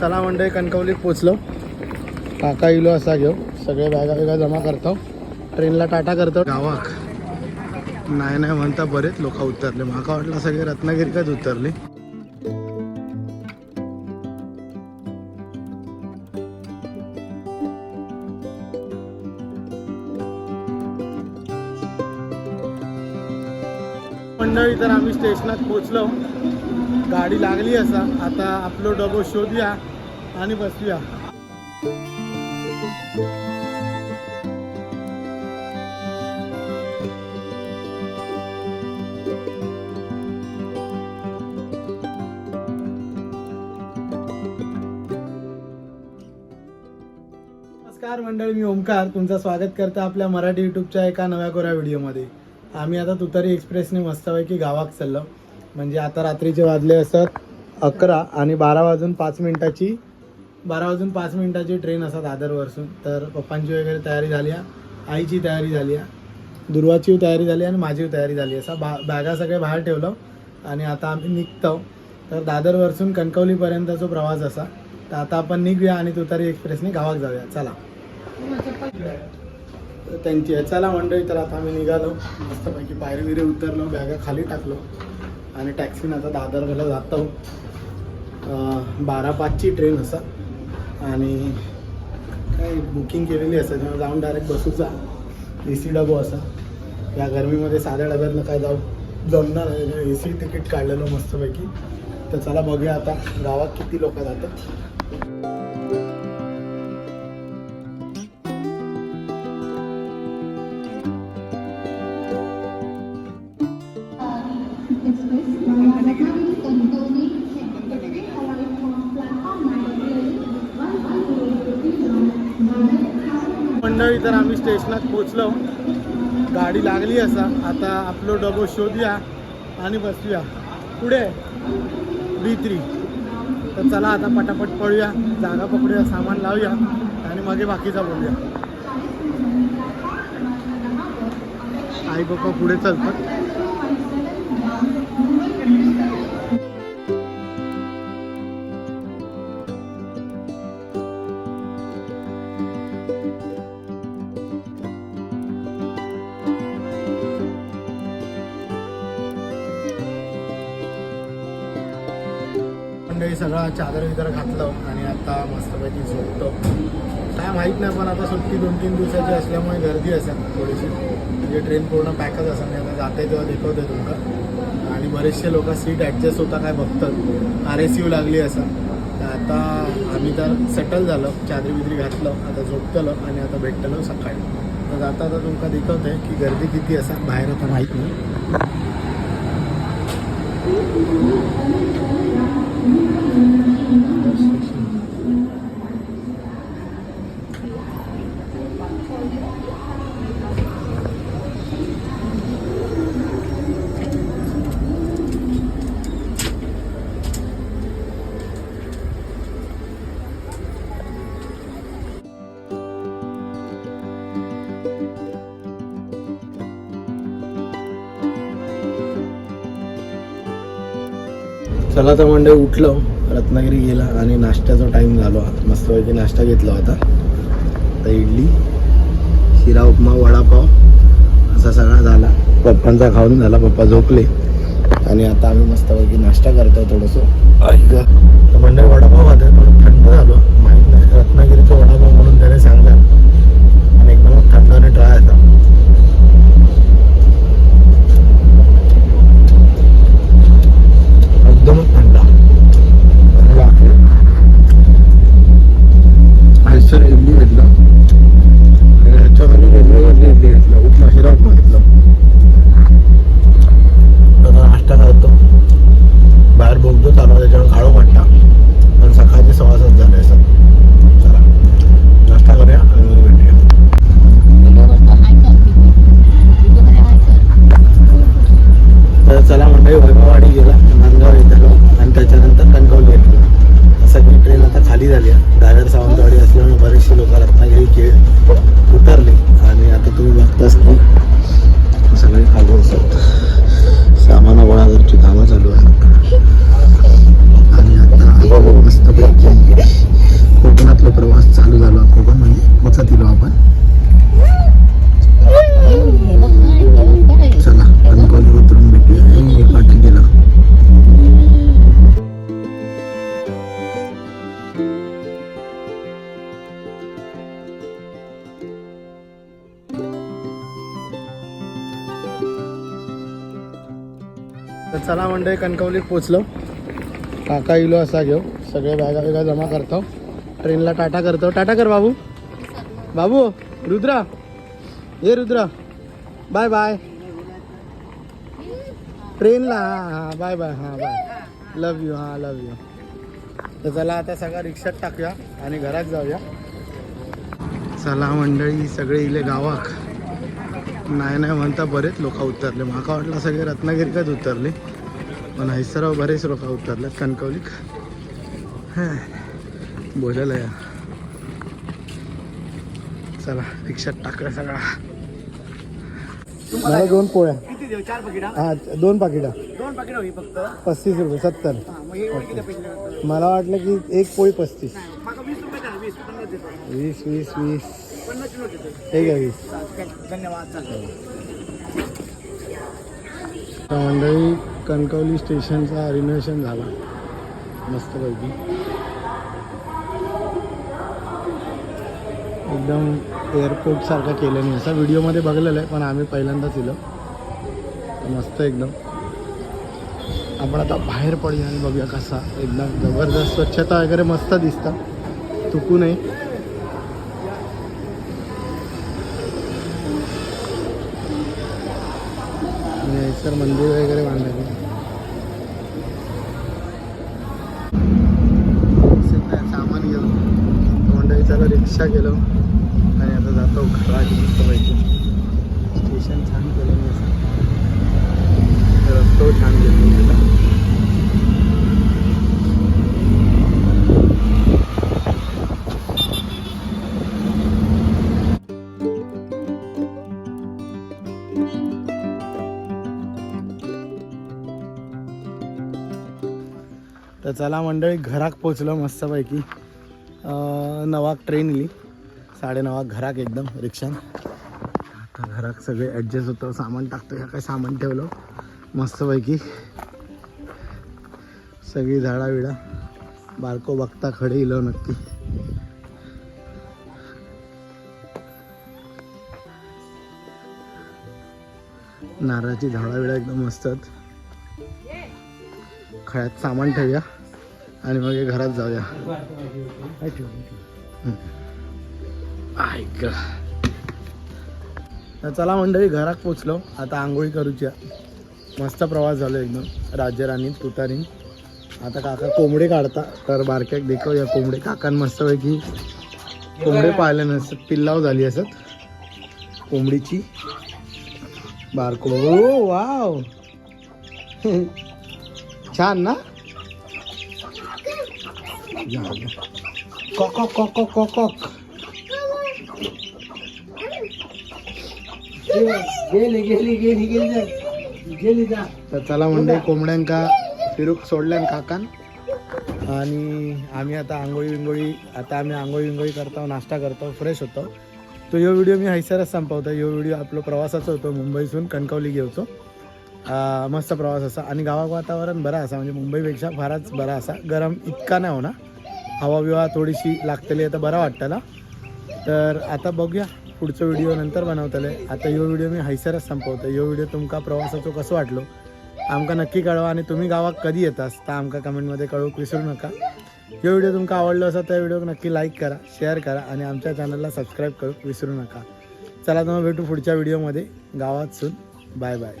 चला मंडळी कणकवलीत पोचलो. काका इलो असा घेऊ. सगळे बॅगा बिगा जमा करतो. ट्रेनला टाटा करतो. गावाक. नाही नाही म्हणता बरेच लोक उतरले. माका वाटलं सगळे रत्नागिरीकच उतरले. मंडळी तर आम्ही स्टेशनात पोचलो. गाडी लागली असा. आता आपलो डबो शोधूया आणि बसूया. नमस्कार मंडळी मी ओमकार. तुमचं स्वागत करतो आपल्या मराठी युट्यूबच्या एका नव्या कोऱ्या व्हिडिओमध्ये. आम्ही आता तुतारी एक्सप्रेसने मस्तपैकी गावात चाललो. म्हणजे आता रात्रीचे वाजले असत अकरा आणि बारा वाजून पाच मिनिटाची बारा वाजून पाच मिनिटाची ट्रेन असतात दादरवरसून. तर पप्पांची वगैरे तयारी झाली आहे आईची तयारी झाली आहे दुर्वाची तयारी झाली आणि माझी तयारी झाली असा बा बॅगा सगळे बाहेर ठेवलं आणि आता आम्ही निघतो. तर दादरवरसून कणकवलीपर्यंतचा प्रवास असा तर आता आपण निघूया आणि तुतारी एक्सप्रेसने गावात जाऊया. चला. तर त्यांची चला मंडळी तर आता आम्ही निघालो. मस्तपैकी पायरी विरे उतरलो बॅगा खाली टाकलो. आणि टॅक्सीनं आता दादरला जातो. बारा पाचची ट्रेन असा. आणि काय बुकिंग केलेली असं तेव्हा जाऊन डायरेक्ट बसूचा ए सी डबो असा. या गरमीमध्ये साध्या डब्यातनं काय जाऊ जमणार ए सी म्हणजे तिकीट काढलेलं मस्तपैकी. तर चला बघूया आता गावात किती लोक जातात. मंडळी तर आम्ही स्टेशनात पोचलो गाडी लागली असा. आता आपलो डबो शोधूया आणि बसूया. पुढे. बी थ्री तर चला आता पटापट पळूया. जागा पकडूया सामान लावूया आणि मागे बाकीचा बोलूया. आई पप्पा पुढे चालतात. मंडळी सगळा चादर विदर घातलं आणि आता मस्तपैकी झोपतो. काय माहीत नाही पण आता सुट्टी दोन तीन दिवसाची असल्यामुळे गर्दी असेल थोडीशी. म्हणजे ट्रेन पूर्ण पॅकच असेल मी आता जाते तेव्हा दाखवते तुमका आणि बरेचसे लोक सीट ॲडजस्ट होता काय बघतात. आर एस यू लागली असं. तर आता आम्ही तर सेटल झालो चादरी बिदरी घातलं आता झोपतलं आणि आता भेटतलो सकाळी. तर जाता आता तुमका दाखवते की गर्दी किती असा बाहेर आता माहीत नाही. चला तर म्हणजे उठलो रत्नागिरी गेला आणि नाश्त्याचा टाईम झालो. मस्तपैकी नाश्ता घेतला होता. तर इडली शिरा उपमा वडापाव असा सगळा झाला. पप्पांचा खाऊन झाला. पप्पा झोपले. आणि आता आम्ही मस्तपैकी नाश्ता करतो थोडंसं. ऐका तर म्हणजे वडापाव आता थोडं थंड झालो. माहीत नाही. रत्नागिरीचा वडापाव म्हणून त्याने सांगला. आणि एकदम थंड आणि ड्राय असा तर चला मंडळी कणकवलीत पोचलो. काका इलो असा घेऊ. सगळे बॅगा वेगा जमा करतो. ट्रेनला टाटा करतो. टाटा कर बाबू. बाबू रुद्रा. ये रुद्रा. Bye bye. ट्रेनला हां हां बाय बाय हां बाय. लव यू हां लव यू तर चला आता सगळा रिक्षात टाकूया आणि घरात जाऊया. चला मंडळी सगळे इले गावाक. नाही नाही म्हणता बरेच लोक उतरले. माका वाटलं सगळे रत्नागिरीकच उतरले. पण हैसराव बरेच लोक उतरले कणकवलीक बोलायला या. चला रिक्षात टाकूया सगळा. मला दोन पोळ्या. किती देऊ? चार पाकिटा? हा दोन पाकिटा. दोन पाकिट फक्त? पस्तीस रुपये सत्तर. हा, मग हे किती पैसे मला वाटलं की एक पोळी पस्तीस. माका वीस रुपये द्या वीस पन्नास देतो. वीस. ठीक आहे वीस धन्यवाद मंडळी कणकवली स्टेशनचा रिनोव्हेशन झाला. मस्तपैकी. एकदम एअरपोर्ट सारखं केलं नाही असा व्हिडिओमध्ये बघलेलं आहे पण आम्ही पहिल्यांदाच इलो. मस्त एकदम. आपण आता बाहेर पडूया आणि बघूया कसा. एकदम जबरदस्त स्वच्छता वगैरे मस्त दिसतं. चुकू नये. सर मंदिर वगैरे बांधलेलं सामान गेलो मंडळीच्याला रिक्षा गेलो आणि आता जातो घरात मस्तपैकी स्टेशन छान केलं मी. असं रस्तो छान केलं तर चला मंडळी घराक पोचलो मस्तपैकी. नवाक ट्रेन इली साडेनवाक घराक एकदम रिक्षान. आता घराक सगळे ॲडजस्ट होतं सामान टाकतो ह्या काय सामान ठेवलं. मस्तपैकी. सगळी झाडा विडा बारको बघता खडे इलो नक्की. नारळाची झाडा विडा एकदम मस्त आहेत खळ्यात सामान ठेवूया. आणि मग हे घरात जाऊया. ऐक चला मंडळी घरात पोचलो. आता आंघोळी करूच्या. मस्त प्रवास झालो एकदम. राज्यराणी तुतारी आता काका कोंबडे काढता. तर बारक्याक देखो या कोंबडे. काकान मस्तपैकी कोंबडे पाहिले नसत पिल्लाव झाली असत. कोंबडीची. बारको ओ वाव. छान ना? कॉक कॉक कॉक कॉक कॉक गेली गेली गेली गेली गेली जा तर चला म्हणजे कोंबड्यांका फिरूक सोडल्यान काकान. आणि आम्ही आता आंघोळी विंगोळी आता आम्ही आंघोळी विंगोळी करतो नाश्ता करतो फ्रेश होतो. तो यो व्हिडिओ मी हैसरच संपवतो. यो व्हिडिओ आपलो प्रवासाचा होतो मुंबईसून कणकवली घेवचो मस्त प्रवास असा. आणि गावाक वातावरण बरा असा म्हणजे मुंबईपेक्षा फारच बरा असा. गरम इतका नाही होणार. हवा बिवा थोडीशी लागतली आता बरा वाटतला तर आता बघूया पुढचं व्हिडिओ नंतर बनवतले. आता यो व्हिडिओ मी हैसरच संपवतो यो व्हिडिओ तुमका प्रवासाचो कसं वाटलो? आमका नक्की कळवा आणि तुम्ही गावात कधी येतास तर आमका कमेंटमध्ये कळूक विसरू नका. यो व्हिडिओ तुमका आवडलो असा त्या व्हिडिओ नक्की लाईक करा शेअर करा आणि आमच्या चॅनलला सबस्क्राईब करूक विसरू नका. चला तुम्हाला भेटू पुढच्या व्हिडिओमध्ये गावात सून. Bye bye